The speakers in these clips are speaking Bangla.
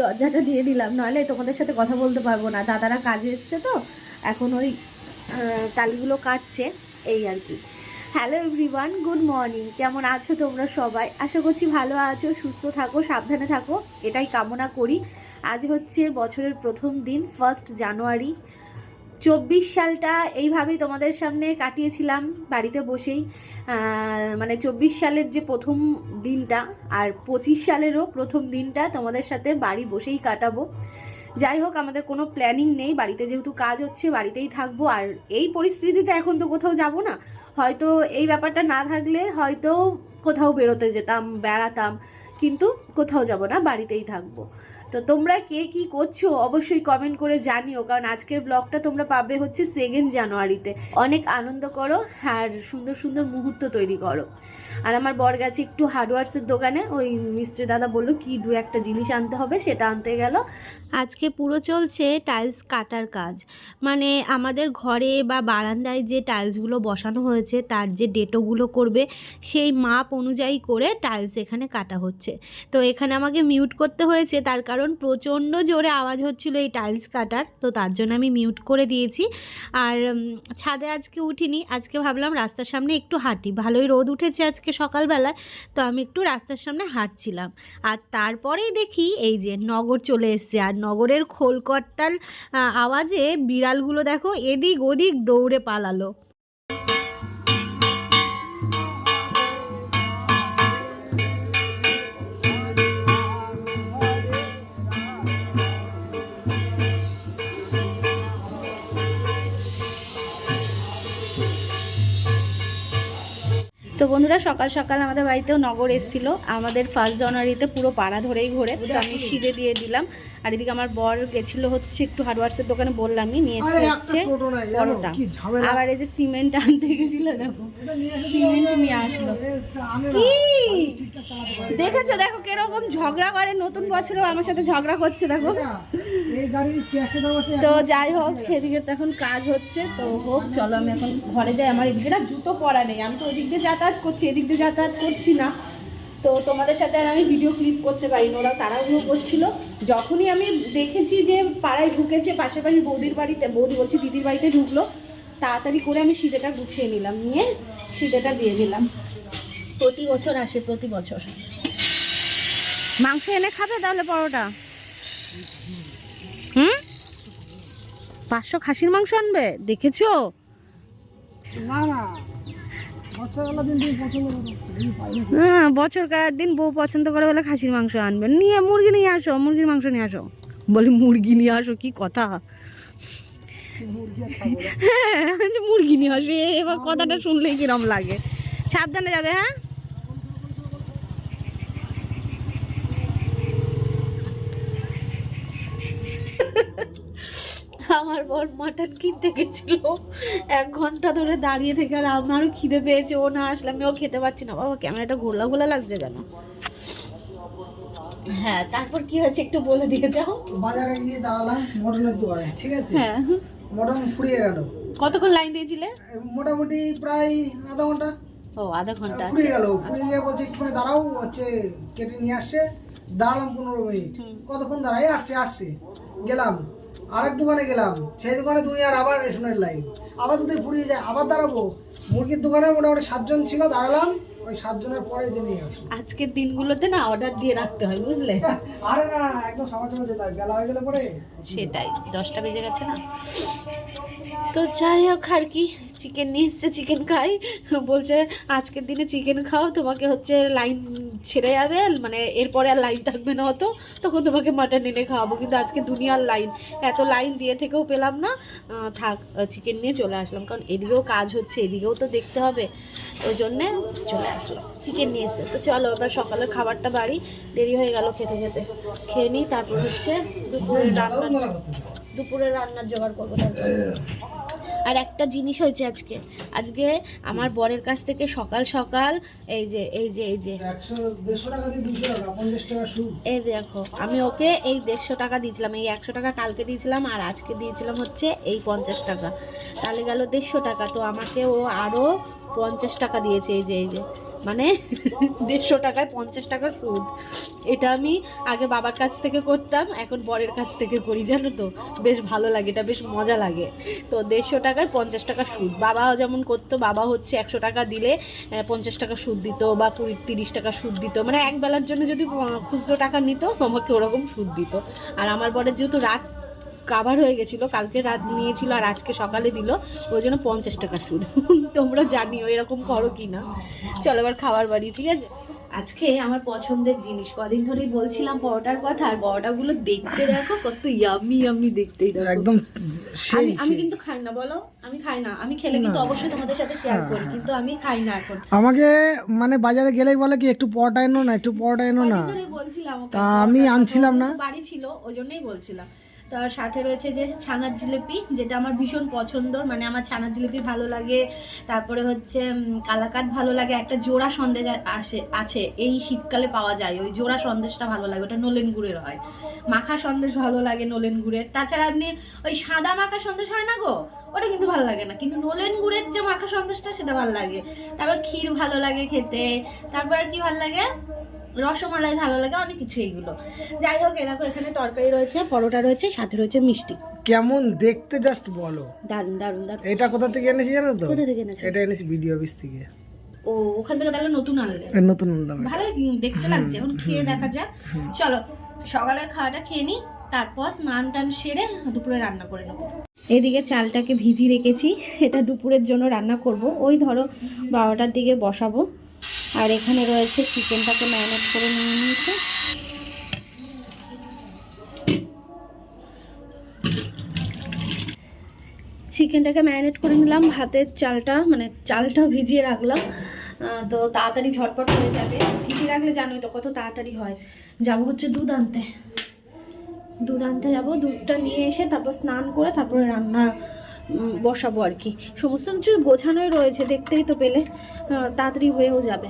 দরজাটা দিয়ে দিলাম নাহলে তোমাদের সাথে কথা বলতে পারব না। দাদারা কাজে এসছে তো, এখন ওই তালিগুলো কাটছে, এই আর কি। হ্যালো এভরিওয়ান গুড মর্নিং কেমন আছো তোমরা সবাই? আশা করছি ভালো আছো, সুস্থ থাকো, সাবধানে থাকো। এটাই কামনা করি। আজ হচ্ছে বছরের প্রথম দিন ফার্স্ট জানুয়ারি চব্বিশ সালটা এইভাবেই তোমাদের সামনে কাটিয়েছিলাম বাড়িতে বসেই। মানে চব্বিশ সালের যে প্রথম দিনটা আর পঁচিশ সালেরও প্রথম দিনটা তোমাদের সাথে বাড়ি বসেই কাটাবো। যাই হোক, আমাদের কোনো প্ল্যানিং নেই, বাড়িতে যেহেতু কাজ হচ্ছে, বাড়িতেই থাকব। আর এই পরিস্থিতিতে এখন তো কোথাও যাব না। হয়তো এই ব্যাপারটা না থাকলে হয়তো কোথাও বেরোতে যেতাম, বেড়াতাম, কিন্তু কোথাও যাব না, বাড়িতেই থাকব। তো তোমরা কে কি করছ অবশ্যই কমেন্ট করে জানিও, কারণ আজকের ব্লগটা তোমরা পাবে হচ্ছে সেকেন্ড জানুয়ারিতে। অনেক আনন্দ করো আর সুন্দর সুন্দর মুহূর্ত তৈরি করো। আর আমার বর গেছে একটু হার্ডওয়ার্সের দোকানে, ওই মিস্ত্রি দাদা বলল, কি দু একটা জিনিস আনতে হবে, সেটা আনতে গেল। আজকে পুরো চলছে টাইলস কাটার কাজ। মানে আমাদের ঘরে বা বারান্দায় যে টাইলসগুলো বসানো হয়েছে, তার যে ডেটোগুলো করবে, সেই মাপ অনুযায়ী করে টাইলস এখানে কাটা হচ্ছে। তো এখানে আমাকে মিউট করতে হয়েছে, তার কারণ প্রচণ্ড জোরে আওয়াজ হচ্ছিল এই টাইলস কাটার, তো তার জন্য আমি মিউট করে দিয়েছি। আর ছাদে আজকে উঠিনি, আজকে ভাবলাম রাস্তার সামনে একটু হাঁটি। ভালোই রোদ উঠেছে আজকে সকালবেলায়, তো আমি একটু রাস্তার সামনে হাঁটছিলাম। আর তারপরেই দেখি এই যে নগর চলে এসছে, আর নগরের খোলকর্তাল আওয়াজে বিড়ালগুলো দেখো এদিক ওদিক দৌড়ে পালালো। বন্ধুরা সকাল সকাল আমাদের বাড়িতেও নগর এসেছিল। আমাদের ফার্স্ট জানুয়ারিতে পুরো পাড়া ধরেই ঘোরে। তো আমি সিঁড়ে দিয়ে দিলাম। আর এদিকে আমার বর গেছিল হচ্ছে একটু হার্ডওয়ার্সের দোকানে বললামই নিয়ে এসে হচ্ছে পরোটা। আবার এই যে সিমেন্ট আনতে গেছিল দেখো। নিয়ে আসলো। দেখেছ দেখো কীরকম ঝগড়া করে নতুন বছরেও আমার সাথে ঝগড়া করছে দেখো। তো যাই হোক এদিকে তো এখন কাজ হচ্ছে তো হোক চলো আমি এখন ঘরে যাই। আমার এদিকে না জুতো পরা নেই আমি তো ওদিক দিয়ে যাতায়াত করছি এদিক দিয়ে যাতায়াত করছি না। তো তোমাদের সাথে আর আমি ভিডিও ক্লিপ করতে পারি না ওরা তাড়াহুড়ো করছিল। যখনই আমি দেখেছি যে পাড়ায় ঢুকেছে পাশাপাশি বৌদির বাড়িতে বৌদি বলছি দিদির বাড়িতে ঢুকলো। তাড়াতাড়ি করে আমি সিঁড়েটা গুছিয়ে নিলাম নিয়ে সিঁড়েটা দিয়ে দিলাম। প্রতি বছর আসে প্রতি বছর। মাংস এনে খাবে তাহলে পরোটা? হুম? পাঁচশো খাসির মাংস আনবে দেখেছ? না না। হ্যাঁ বছর কার দিন বউ পছন্দ করে বলে খাসির মাংস আনবে। নিয়ে মুরগি নিয়ে আসো মুরগির মাংস নিয়ে আসো। বলি মুরগি নিয়ে আসো কি কথা? মুরগি নিয়ে আসবে এবার কথাটা শুনলেই কিরম লাগে? সাবধানে যাবে হ্যাঁ? আমার বর মাটন কিনতে গেছিল। এক ঘণ্টা ধরে দাঁড়িয়ে থেকে আর আমারও খিদে পেয়েছে। ও না আসলে আমিও খেতে পারছি না। বাবা কেমন ক্যামেরাটা ঘোলা ঘোলা লাগছে কেন? হ্যাঁ তারপর কি হয়েছে একটু বলে দিয়ে যাও। বাজারে গিয়ে দাঁড়ালাম মটনের দোকানে ঠিক আছে? হ্যাঁ। মটন ফুরিয়ে গেল। কতক্ষণ লাইন দিয়েছিলে? মোটামুটি প্রায় আধা ঘণ্টা। ও আধা ঘণ্টা ফুরিয়ে গেল। ফুরিয়ে গিয়ে বলছে একটুখানি দাঁড়াও হচ্ছে কেটে নিয়ে আসছে। দাঁড়ালাম পনেরো মিনিট। কতক্ষণ দাঁড়াই আসছে আসছে। গেলাম। আরেক দোকানে গেলাম। সেই দোকানে তুমি আর আবার রেশনের লাইন। আবার যদি ফুরিয়ে যায় আবার দাঁড়াবো। মুরগির দোকানে মোটামুটি সাতজন ছিল দাঁড়ালাম। ওই সাতজনের পরে যে নিয়ে আসো আজকের দিনগুলোতে না অর্ডার দিয়ে রাখতে হয় বুঝলে? আরে না একদম সকাল সকাল যেতে হয় বেলা হয়ে গেলে পরে। সেটাই দশটা বেজে গেছে না? তো যাই হোক আর কি চিকেন নিয়ে এসছে চিকেন খাই। বলছে আজকের দিনে চিকেন খাও তোমাকে হচ্ছে লাইন ছেড়ে যাবে মানে এরপরে আর লাইন থাকবে না অত, তখন তোমাকে মাটন এনে খাওয়াবো। কিন্তু আজকে দুনিয়ার লাইন এত লাইন দিয়ে থেকেও পেলাম না। থাক চিকেন নিয়ে চলে আসলাম। কারণ এদিকেও কাজ হচ্ছে, এদিকেও তো দেখতে হবে। ওই জন্যে চলে আসলাম। চিকেন নিয়ে এসে তো চলো, এবার সকালের খাবারটা বাড়ি। দেরি হয়ে গেল খেতে খেতে। খেয়ে নিই তারপর হচ্ছে দুপুরে রান্না দুপুরে রান্নার জোগাড় করব তারপর। আর একটা জিনিস হয়েছে আজকে। আজকে আমার বরের কাছ থেকে সকাল সকাল এই যে এই যে এই যে। এই দেখো আমি ওকে এই দেড়শো টাকা দিয়েছিলাম এই একশো টাকা কালকে দিয়েছিলাম আর আজকে দিয়েছিলাম হচ্ছে এই পঞ্চাশ টাকা। তাহলে গেল দেড়শো টাকা তো আমাকে ও আরও পঞ্চাশ টাকা দিয়েছে এই যে এই যে। মানে দেড়শো টাকায় পঞ্চাশ টাকার সুদ এটা আমি আগে বাবার কাছ থেকে করতাম, এখন বরের কাছ থেকে করি, জানো তো? বেশ ভালো লাগে, এটা বেশ মজা লাগে। তো দেড়শো টাকায় পঞ্চাশ টাকা সুদ বাবাও যেমন করতো, বাবা হচ্ছে একশো টাকা দিলে পঞ্চাশ টাকা সুদ দিত বা কুড়ি, তিরিশ টাকা সুদ দিত। মানে এক বেলার জন্য যদি খুচরো টাকা নিত, আমাকে ওরকম সুদ দিত। আর আমার বরের যেহেতু রাত কাভার হয়ে গেছিল কালকে রাত নিয়েছিল আর আজকে সকালে দিল ওই জন্য পঞ্চাশ টাকা সুদ তোমরা জানিও এরকম করো কি না চলো এবার খাবার বাড়ি ঠিক আছে? আজকে আমার পছন্দের জিনিস কদিন ধরেই বলছিলাম পরোটার কথা আর পরোটাগুলো দেখতে দেখো কত ইয়ামি ইয়ামি দেখতেই দেখো। একদম আমি আমি কিন্তু খাই না বলো? আমি খাই না। আমি খেলে কিন্তু অবশ্যই তোমাদের সাথে শেয়ার হ্যাঁ, করি হ্যাঁ। কিন্তু আমি খাই না এখন। আমাকে মানে বাজারে গেলেই বলে কি একটু পরোটা এনো না একটু পরোটা এনো না। বলছিলাম তা আমি আনছিলাম না। বাড়ি ছিল ওই জন্যই বলছিলাম। তার সাথে রয়েছে যে ছানার জিলিপি, যেটা আমার ভীষণ পছন্দ। মানে আমার ছানার জিলিপি ভালো লাগে, তারপরে হচ্ছে কালাকাত ভালো লাগে, একটা জোড়া সন্দেশ আসে, আছে, এই শীতকালে পাওয়া যায়, ওই জোড়া সন্দেশটা ভালো লাগে, ওটা নলেন গুড়ের হয়। মাখা সন্দেশ ভালো লাগে নলেন গুড়ের। তাছাড়া আপনি ওই সাদা মাখা সন্দেশ হয় না গো? ওটা কিন্তু ভালো লাগে না, কিন্তু নলেন গুড়ের যে মাখা সন্দেশটা সেটা ভালো লাগে। তারপর ক্ষীর ভালো লাগে খেতে, তারপর কি ভালো লাগে? রসমালাই ভালো লাগে অনেক কিছু এইগুলো যাই হোক এ দেখো এখানে তরকারি রয়েছে পরোটা রয়েছে সাথে রয়েছে মিষ্টি। কেমন দেখতে জাস্ট বলো। দারুণ দারুণ দারুণ এটা কোথা থেকে এনেছি জানো তো? কোথা থেকে এনেছো? এটা এনেছি ভিডিও অফিস থেকে। ও ওখান থেকে তাহলে নতুন আনলে। নতুন আনলাম ভালো দেখতে লাগছে এখন খেয়ে দেখা যাক। চলো সকালের খাওয়াটা খেয়ে নিই তারপর স্নান টান সেরে দুপুরে রান্না করে নেব। এদিকে চালটাকে ভিজিয়ে রেখেছি এটা দুপুরের জন্য রান্না করব। ওই ধরো বারোটার দিকে বসাবো। আর এখানে রয়েছে চিকেনটাকে ম্যারিনেট করে নিয়ে নিয়েছে। চিকেনটাকে ম্যারিনেট করে নিলাম, ভাতের চালটা মানে চালটা ভিজিয়ে রাখলাম। তো তাড়াতাড়ি ঝটপট হয়ে যাবে। ভিজিয়ে রাখলে জানোই তো কত তাড়াতাড়ি হয়। যাব হচ্ছে দুধ আনতে। দুধ আনতে যাব, দুধটা নিয়ে এসে তারপর স্নান করে তারপরে রান্না বসাবো আর কি। সমস্ত কিছু গোছানোই রয়েছে, দেখতেই তো পেলে। তাড়াতাড়ি হয়েও যাবে।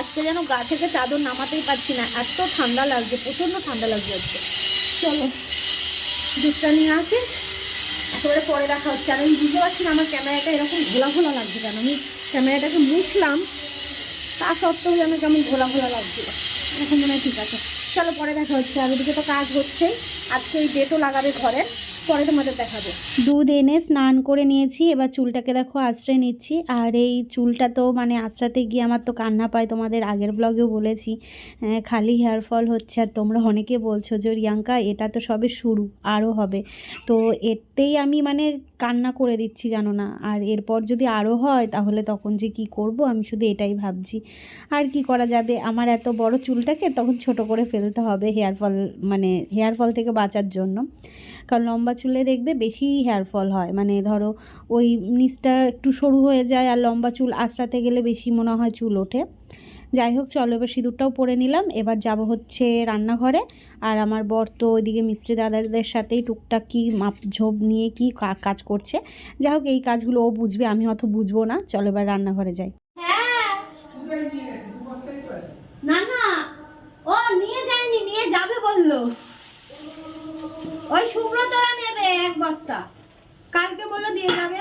আজকে যেন গা থেকে চাদর নামাতেই পারছি না। এত ঠান্ডা লাগছে, প্রচণ্ড ঠান্ডা লাগছে আজকে। চলো, দুধটা নিয়ে আসে। একেবারে পরে রাখা হচ্ছে। আর আমি বুঝতে পারছি না, আমার ক্যামেরাটা এরকম ঘোলা ঘোলা লাগছে কেন? আমি ক্যামেরাটাকে মুছলাম, তা সত্ত্বেও যেন কেমন ঘোলা ঘোলা লাগছিল। এখন মনে হয় ঠিক আছে। চলো পরে দেখা হচ্ছে। আর ওদিকে তো কাজ হচ্ছেই। আজকে ওই ডেটও লাগাবে ঘরে। পরে তোমাদের দেখাবো। দুধ এনে স্নান করে নিয়েছি, এবার চুলটাকে দেখো আশ্রয় নিচ্ছি। আর এই চুলটা তো মানে আশ্রাতে গিয়ে আমার তো কান্না পায়, তোমাদের আগের ব্লগেও বলেছি। খালি হেয়ার ফল হচ্ছে। আর তোমরা অনেকে বলছো যে, রিয়াঙ্কা, এটা তো সবে শুরু আরও হবে। তো এতেই আমি মানে কান্না করে দিচ্ছি, জানো না? আর এরপর যদি আরও হয়, তাহলে তখন যে কি করব? আমি শুধু এটাই ভাবছি। আর কি করা যাবে? আমার এত বড় চুলটাকে তখন ছোট করে ফেলতে হবে হেয়ার ফল মানে হেয়ার ফল থেকে বাঁচার জন্য। কারণ লম্বা চুলে দেখবে বেশি হেয়ার ফল হয়। মানে ধরো ওই নিচটা একটু সরু হয়ে যায় আর লম্বা চুল আঁচড়াতে গেলে বেশি মনে হয় চুল ওঠে। যাই হোক, চলো এবার সিঁদুরটাও পরে নিলাম। এবার যাব হচ্ছে রান্নাঘরে। আর আমার বর তো ওইদিকে মিস্ত্রি দাদাদের সাথেই টুকটাক কী মাপ ঝোপ নিয়ে কি কাজ করছে। যাই হোক, এই কাজগুলো ও বুঝবে, আমি অত বুঝব না। চলো এবার রান্নাঘরে যাই। না না। ও নিয়ে যায়নি, নিয়ে যাবে বলল। ওই সুব্রতরা নেবে এক বস্তা। কালকে বলল দিয়ে যাবে।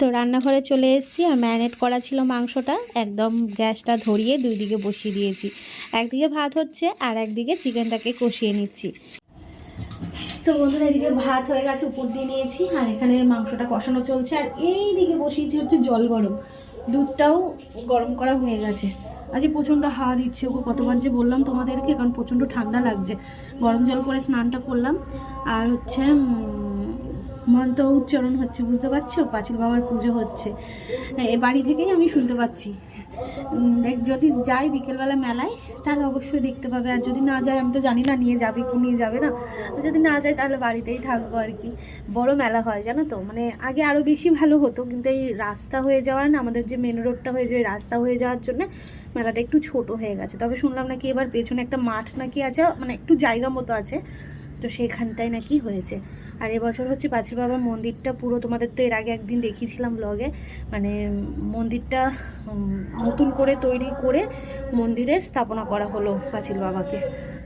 তো রান্নাঘরে চলে এসেছি আর ম্যারিনেট করা ছিল মাংসটা। একদম গ্যাসটা ধরিয়ে দুই দিকে বসিয়ে দিয়েছি। একদিকে ভাত হচ্ছে আর একদিকে চিকেনটাকে কষিয়ে নিচ্ছি। তো বন্ধুরা এদিকে ভাত হয়ে গেছে উপর দিয়ে নিয়েছি। আর এখানে মাংসটা কষানো চলছে। আর এই দিকে বসিয়েছি হচ্ছে জল গরম। দুধটাও গরম করা হয়ে গেছে। আজকে প্রচণ্ড হাওয়া দিচ্ছে, ওকে কতবার যে বললাম তোমাদেরকে, কারণ প্রচণ্ড ঠান্ডা লাগছে। গরম জল করে স্নানটা করলাম। আর হচ্ছে মন্ত মন্ত্র উচ্চারণ হচ্ছে, বুঝতে পারছ? পাঁচিল বাবার পুজো হচ্ছে। এ বাড়ি থেকেই আমি শুনতে পাচ্ছি। দেখ, যদি যাই বিকেলবেলা মেলায়, তাহলে অবশ্যই দেখতে পাবে। আর যদি না যায় আমি তো জানি না নিয়ে যাবে কি, নিয়ে যাবে না। যদি না যায় তাহলে বাড়িতেই থাকব আর কি। বড় মেলা হয়, জানো তো? মানে আগে আরও বেশি ভালো হতো, কিন্তু এই রাস্তা হয়ে যাওয়ার না, আমাদের যে মেন রোডটা হয়ে যায় রাস্তা হয়ে যাওয়ার জন্য মেলাটা একটু ছোট হয়ে গেছে। তবে শুনলাম নাকি এবার পেছনে একটা মাঠ নাকি আছে মানে একটু জায়গা মতো আছে। তো সেখানটায় নাকি হয়েছে। আর এবছর হচ্ছে পাঁচিল বাবার মন্দিরটা পুরো তোমাদের তো এর আগে একদিন দেখিয়েছিলাম ব্লগে মানে মন্দিরটা নতুন করে তৈরি করে মন্দিরে স্থাপনা করা হলো পাঁচিল বাবাকে।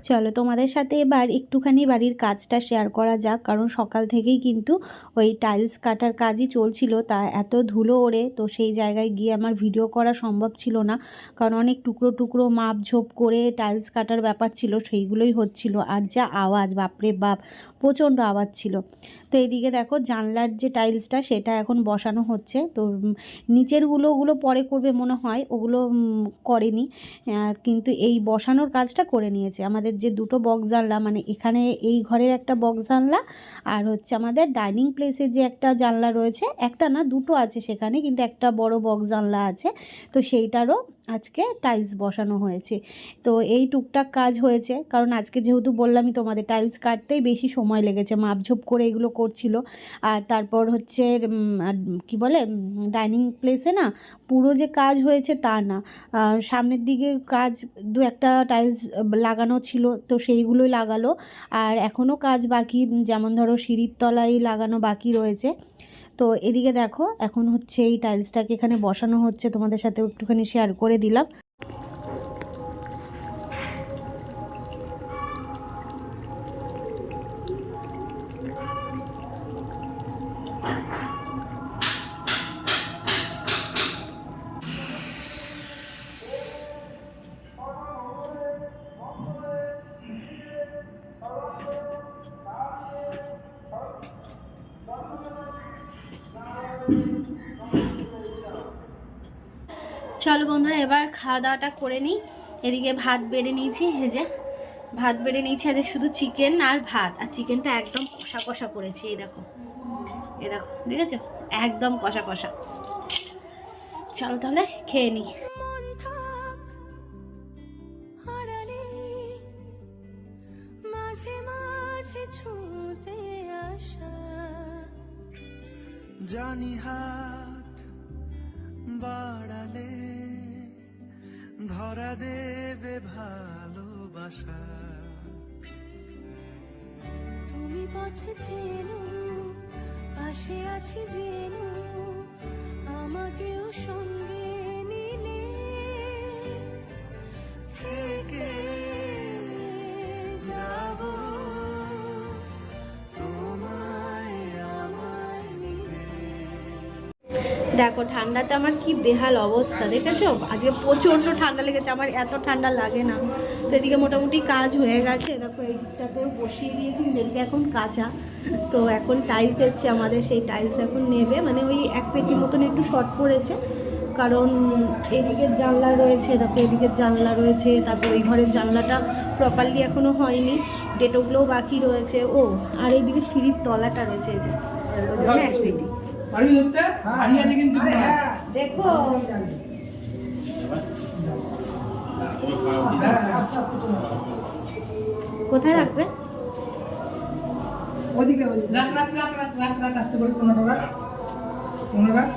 চলো তোমাদের সাথে এবার একটুখানি বাড়ির কাজটা শেয়ার করা যাক, কারণ সকাল থেকেই কিন্তু ওই টাইলস কাটার কাজই চলছিল, তা এত ধুলো ওড়ে, তো সেই জায়গায় গিয়ে আমার ভিডিও করা সম্ভব ছিল না, কারণ অনেক টুকরো টুকরো মাপ ঝোপ করে টাইলস কাটার ব্যাপার ছিল, সেইগুলোই হচ্ছিল, আর যা আওয়াজ, বাপরে বাপ প্রচণ্ড আওয়াজ ছিল। তো এদিকে দেখো জানলার যে টাইলসটা সেটা এখন বসানো হচ্ছে। তো নিচেরগুলো ওগুলো পরে করবে মনে হয়, ওগুলো করেনি। কিন্তু এই বসানোর কাজটা করে নিয়েছে। আমাদের যে দুটো বক্স জানলা মানে এখানে এই ঘরের একটা বক্স জানলা, আর হচ্ছে আমাদের ডাইনিং প্লেসে যে একটা জানলা রয়েছে, একটা না, দুটো আছে সেখানে, কিন্তু একটা বড় বক্স জানলা আছে। তো সেইটারও আজকে টাইলস বসানো হয়েছে। তো এই টুকটাক কাজ হয়েছে, কারণ আজকে যেহেতু বললামই তোমাদের টাইলস কাটতেই বেশি সময় লেগেছে, মাপঝোপ করে এগুলো করছিল। আর তারপর হচ্ছে কি বলে ডাইনিং প্লেসে না পুরো যে কাজ হয়েছে তা না। সামনের দিকে কাজ দু একটা টাইলস লাগানো ছিল, তো সেইগুলোই লাগালো। আর এখনও কাজ বাকি, যেমন ধরো সিঁড়ির তলায় লাগানো বাকি রয়েছে। তো এদিকে দেখো, এখন হচ্ছে এই টাইলসটাকে এখানে বসানো হচ্ছে। তোমাদের সাথে একটুখানি শেয়ার করে দিলাম। খাওয়া দাওয়াটা করে নিই। এদিকে ভাত বেড়ে নিয়েছি হেজে ভাত বেড়ে নিয়েছি আজকে শুধু চিকেন আর ভাত। আর চিকেনটা একদম কষা কষা করেছি, এই দেখো। এ দেখো, দেখেছ? একদম কষা কষা। চলো তাহলে খেয়ে নিই। জানি হাত বাড়ালে ধরা দেবে ভালোবাসা। তুমি পথে চেনো পাশে আছি যেন আমাকেও সঙ্গে দেখো, ঠান্ডাতে আমার কি বেহাল অবস্থা, দেখেছ? আজকে প্রচণ্ড ঠান্ডা লেগেছে, আমার এত ঠান্ডা লাগে না। তো এদিকে মোটামুটি কাজ হয়ে গেছে, দেখো এই দিকটাতেও বসিয়ে দিয়েছি এদিকে এখন কাঁচা। তো এখন টাইলস এসছে আমাদের, সেই টাইলস এখন নেবে মানে ওই এক পেটি মতন একটু শর্ট পড়েছে। কারণ এদিকের জানলা রয়েছে, দেখো এদিকের জানলা রয়েছে, তারপর ওই ঘরের জানলাটা প্রপারলি এখনও হয়নি। ডেটোগুলোও বাকি রয়েছে। ও, আর এইদিকে সিঁড়ির তলাটা রয়েছে, এই যে ওই এক পেটি। পারবি ধরতে হাড়ি আছে কিন্তু হ্যাঁ, দেখো। হ্যাঁ। কোথায় রাখবে? ওদিকে রাখ রাখ রাখ রাখ রাখ রাখ আস্তে করে পনেরো রাখ। পনেরো রাখ।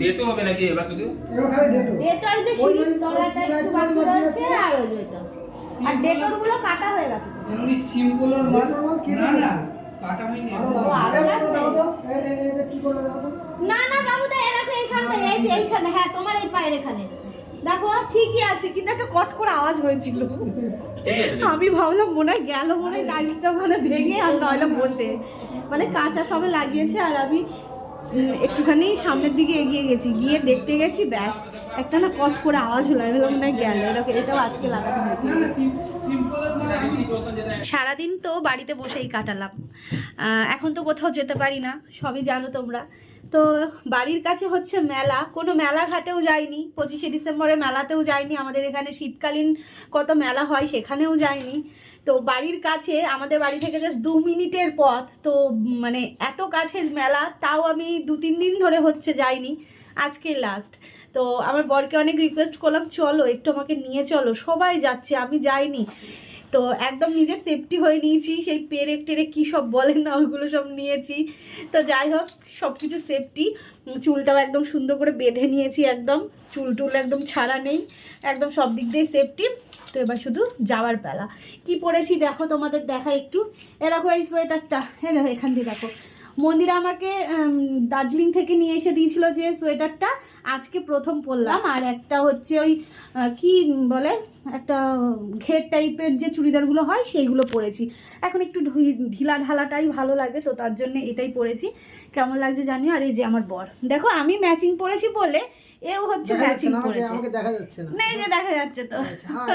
ডেটও হবে নাকি এবার শুধু? এবার খালি ডেটো ডেটর যে সিঁড়ির তলাটা একটু বাকি আছে। আর ওই যেটা আর ডেটরগুলো কাটা হয়ে গেছে। এমনি সিম্পল ওর মাল। না না কাটা হয়নি। আরও দাও। আরও এই লাগবে? দাও এই- এই- এই- এই কি করলে দাও না না বাবু দা এ দেখো এইখানটা এই যে এইখানে হ্যাঁ তোমার এই পায়ের এখানে। দেখো ঠিকই আছে কিন্তু একটা কট করে আওয়াজ হয়েছিল। আমি ভাবলাম মনে হয় গেল মনে হয় টাইলসটা ওখানে ভেঙে আর নয়তো বসে। মানে কাঁচা সবে লাগিয়েছে আর আমি একটুখানি সামনের দিকে এগিয়ে গেছি। গিয়ে দেখতে গেছি, ব্যাস, একটা না কট করে আওয়াজ হলো, আমি বললাম না গেল। এরকম এটাও আজকে লাগানো হয়েছে। সারাদিন তো বাড়িতে বসেই কাটালাম। এখন তো কোথাও যেতে পারি না, সবই জানো তোমরা। তো বাড়ির কাছে হচ্ছে মেলা। কোনো মেলা ঘাটেও পঁচিশে ডিসেম্বরে মেলাতেও যাইনি। আমাদের এখানে শীতকালীন কত মেলা হয় সেখানেও যাইনি। তো বাড়ির কাছে, আমাদের বাড়ি থেকে জাস্ট দু মিনিটের পথ। তো মানে এত কাছে মেলা, তাও আমি দু, তিন দিন ধরে হচ্ছে যাইনি। আজকে লাস্ট তো আমার বরকে অনেক রিকোয়েস্ট করলাম, চলো, একটু আমাকে নিয়ে চলো। সবাই যাচ্ছে, আমি যাইনি। তো একদম নিজে সেফটি হয়ে নিয়েছি, সেই পেরেক টেরে কী সব বলেন না, ওইগুলো সব নিয়েছি। তো যাই হোক সব কিছু সেফটি চুলটাও একদম সুন্দর করে বেঁধে নিয়েছি একদম। চুল টুল একদম ছাড়া নেই, একদম সব দিক দিয়ে সেফটি তো এবার শুধু যাওয়ার পেলা কি পরেছি দেখো তোমাদের দেখা একটু। এ দেখো এই সোয়েটারটা হ্যাঁ দেখো এখান দিয়ে দেখো। মন্দিরা আমাকে দার্জিলিং থেকে নিয়ে এসে দিয়েছিল যে সোয়েটারটা। আজকে প্রথম পরলাম। আর একটা হচ্ছে ওই কি বলে, একটা ঘের টাইপের যে চুড়িদারগুলো হয়, সেইগুলো পরেছি। এখন একটু ঢিলা ঢালাটাই ভালো লাগে, তো তার জন্য এটাই পরেছি। কেমন লাগছে জানি আর এই যে আমার বর। দেখো, আমি ম্যাচিং পরেছি বলে এও হচ্ছে ম্যাচিং পরেছে আমাকে দেখা যাচ্ছে না। নেই যে দেখা যাচ্ছে তো। আচ্ছা, হ্যাঁ।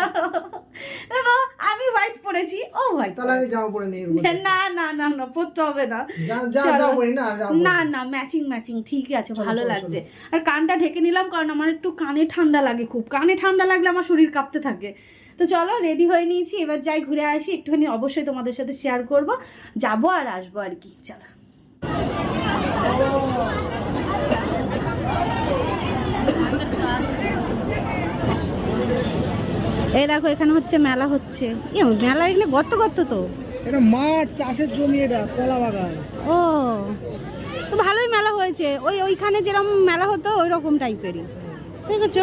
দেখো আমি হোয়াইট পরেছি ও হোয়াইট তাহলে আমি জামা পরে নেই না না না না পরতে হবে না। না না না ম্যাচিং ম্যাচিং ঠিকই আছে ভালো লাগছে। আর কানটা ঢেকে নিলাম কারণ আমার একটু কানে ঠান্ডা লাগে খুব। কানে ঠান্ডা লাগলে আমার শরীর কাঁপতে থাকে। তো চলো রেডি হয়ে নিয়েছি এবার যাই ঘুরে আসি। একটুখানি অবশ্যই তোমাদের সাথে শেয়ার করব। যাব আর আসব আর কি চলো। এই দেখো এখানে হচ্ছে মেলা হচ্ছে ইয়ে, মেলা এগুলো গর্ত গর্ত তো এটা মাঠ চাষের জমি এটা কলা বাগান ও তো ভালোই মেলা হয়েছে ওই ওইখানে যেরকম মেলা হতো ওই রকম টাইপেরই ঠিক আছে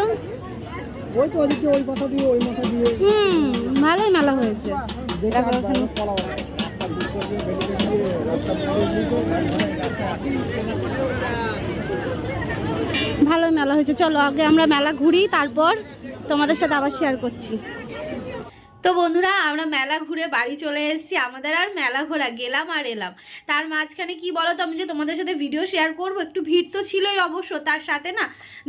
ওই তো ওদিক ওই মাথা দিয়ে ওই মাথা দিয়ে হুম ভালোই মেলা হয়েছে দেখো ওখানে। কলা ভালোই মেলা হয়েছে। চলো, আগে আমরা মেলা ঘুরি, তারপর তোমাদের সাথে আবার শেয়ার করছি। তো বন্ধুরা, আমরা মেলা ঘুরে বাড়ি চলে এসেছি। আমাদের আর মেলা ঘোরা, গেলাম আর এলাম। তার মাঝখানে কি বলো তো আমি যে তোমাদের সাথে ভিডিও শেয়ার করব, একটু ভিড় তো ছিলই অবশ্য, তার সাথে না,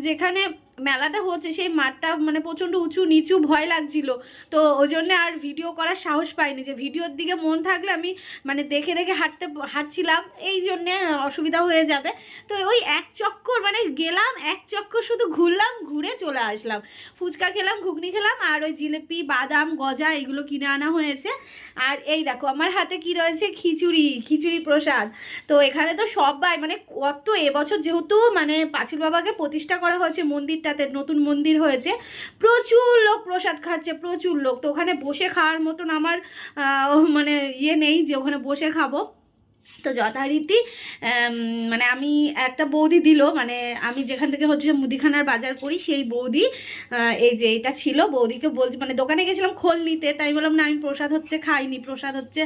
যেখানে মেলাটা হচ্ছে, সেই মাঠটা মানে প্রচণ্ড উঁচু নিচু ভয় লাগছিল। তো ওই জন্যে আর ভিডিও করার সাহস পাইনি যে ভিডিওর দিকে মন থাকলে আমি মানে দেখে দেখে হাঁটতে, হাঁটছিলাম। এই জন্যে অসুবিধা হয়ে যাবে। তো ওই এক চক্কর মানে গেলাম, এক চক্কর শুধু ঘুরলাম, ঘুরে চলে আসলাম। ফুচকা খেলাম, ঘুগনি খেলাম, আর ওই জিলিপি, বাদাম, গজা এগুলো কিনে আনা হয়েছে। আর এই দেখো, আমার হাতে কি রয়েছে? খিচুড়ি খিচুড়ি প্রসাদ। তো এখানে তো সবাই মানে কত এবছর যেহেতু মানে পাঁচিল বাবাকে প্রতিষ্ঠা করা হয়েছে মন্দিরটাতে নতুন মন্দির হয়েছে। প্রচুর লোক প্রসাদ খাচ্ছে, প্রচুর লোক। তো ওখানে বসে খাওয়ার মতন আমার মানে ইয়ে নেই যে ওখানে বসে খাব। তো যথারীতি মানে আমি একটা বৌদি দিল মানে আমি যেখান থেকে হচ্ছে মুদিখানার বাজার করি, সেই বৌদি এই যে এটা ছিল, বৌদিকে বলছি মানে দোকানে গেছিলাম খোল নিতে, তাই বললাম, না, আমি প্রসাদ হচ্ছে খাইনি, প্রসাদ হচ্ছে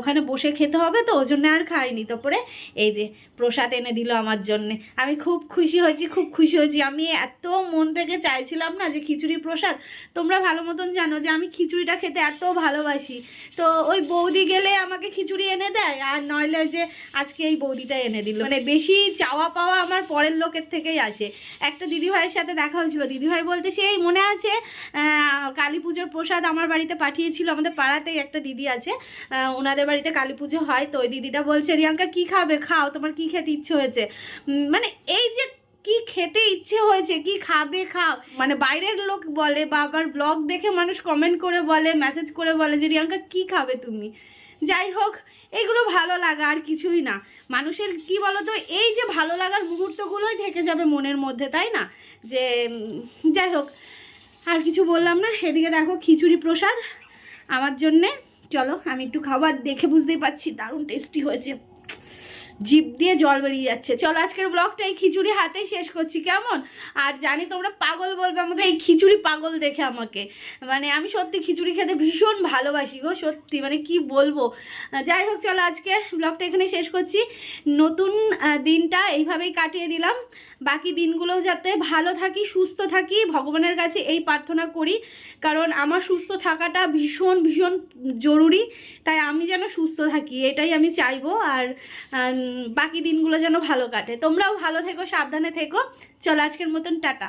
ওখানে বসে খেতে হবে তো, ওই জন্য আর খাইনি। তারপরে এই যে প্রসাদ এনে দিল আমার জন্যে। আমি খুব খুশি হয়েছি, খুব খুশি হয়েছি। আমি এত মন থেকে চাইছিলাম না যে খিচুড়ি প্রসাদ। তোমরা ভালো মতন জানো যে আমি খিচুড়িটা খেতে এত ভালোবাসি। তো ওই বৌদি গেলে আমাকে খিচুড়ি এনে দেয়, আর নইলে যে আজকে এই বৌদিটা এনে দিল। মানে বেশি চাওয়া পাওয়া আমার পরের লোকের থেকেই আসে। একটা দিদিভাইয়ের সাথে দেখা হয়েছিল। দিদিভাই বলতে সেই মনে আছে কালী পুজোর প্রসাদ আমার বাড়িতে পাঠিয়েছিল। আমাদের পাড়াতেই একটা দিদি আছে ওনাদের বাড়িতে কালী পুজো হয়। তো ওই দিদিটা বলছে, রিয়াঙ্কা, কি খাবে? খাও, তোমার কি খেতে ইচ্ছে হয়েছে? মানে এই যে কি খেতে ইচ্ছে হয়েছে, কি খাবে, খাও। মানে বাইরের লোক বলে বা আবার ব্লগ দেখে মানুষ কমেন্ট করে বলে মেসেজ করে বলে যে, রিয়াঙ্কা, কি খাবে তুমি? যাই হোক, এগুলো ভালো লাগা আর কিছুই না। মানুষের কি বলতো, এই যে ভালো লাগার মুহূর্তগুলোই থেকে যাবে মনের মধ্যে, তাই না? যে যাই হোক, আর কিছু বললাম না। এদিকে দেখো খিচুড়ি প্রসাদ। আমার জন্যে, চলো, আমি একটু খাবার দেখে বুঝতেই পারছি, দারুণ টেস্টি হয়েছে। জিভ দিয়ে জল বেরিয়ে যাচ্ছে। চলো আজকের ব্লগটা এই খিচুড়ি হাতেই শেষ করছি, কেমন? আর জানি তোমরা পাগল বলবে আমাকে, এই খিচুড়ি পাগল দেখে আমাকে। মানে আমি সত্যি খিচুড়ি খেতে ভীষণ ভালোবাসি গো, সত্যি। মানে কি বলব? যাই হোক, চলো আজকে ব্লগটা এখানে শেষ করছি। নতুন দিনটা এইভাবেই কাটিয়ে দিলাম। বাকি দিনগুলো যাতে ভালো থাকি, সুস্থ থাকি, ভগবানের কাছে এই প্রার্থনা করি। কারণ আমার সুস্থ থাকাটা ভীষণ ভীষণ জরুরি। তাই আমি যেন সুস্থ থাকি, এটাই আমি চাইব। আর বাকি দিনগুলো যেন ভালো কাটে। তোমরাও ভালো থেকো, সাবধানে থেকো। চলো, আজকের মতন, টাটা।